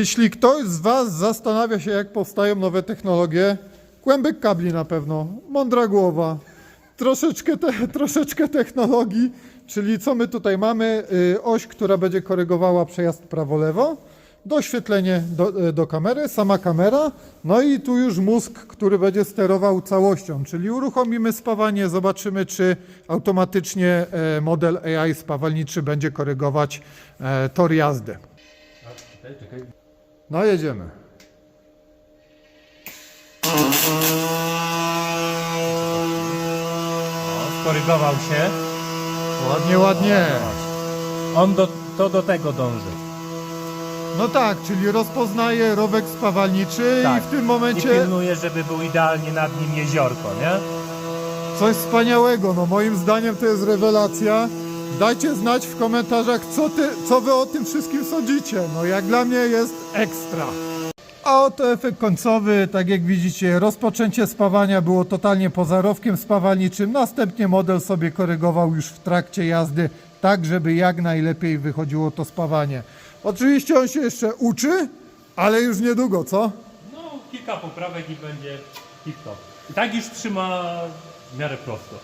Jeśli ktoś z Was zastanawia się, jak powstają nowe technologie, kłębek kabli na pewno, mądra głowa, troszeczkę, te, troszeczkę technologii, czyli co my tutaj mamy? Y, Oś, która będzie korygowała przejazd prawo-lewo, doświetlenie do, y, do kamery, sama kamera, no i tu już mózg, który będzie sterował całością, czyli uruchomimy spawanie, zobaczymy, czy automatycznie e, model AI spawalniczy będzie korygować e, tor jazdy. No jedziemy. Skorygował się. Ładnie, ładnie. On do, to do tego dąży. No tak, czyli rozpoznaje rowek spawalniczy Tak. i w tym I momencie pilnuje, żeby był idealnie nad nim jeziorko, nie? coś wspaniałego. No moim zdaniem to jest rewelacja. Dajcie znać w komentarzach, co, ty, co wy o tym wszystkim sądzicie. No jak dla mnie jest ekstra. A oto efekt końcowy, tak jak widzicie, rozpoczęcie spawania było totalnie poza rowkiem spawalniczym. Następnie model sobie korygował już w trakcie jazdy, tak żeby jak najlepiej wychodziło to spawanie. Oczywiście on się jeszcze uczy, ale już niedługo, co? No, kilka poprawek i będzie tip top. I tak już trzyma w miarę prosto.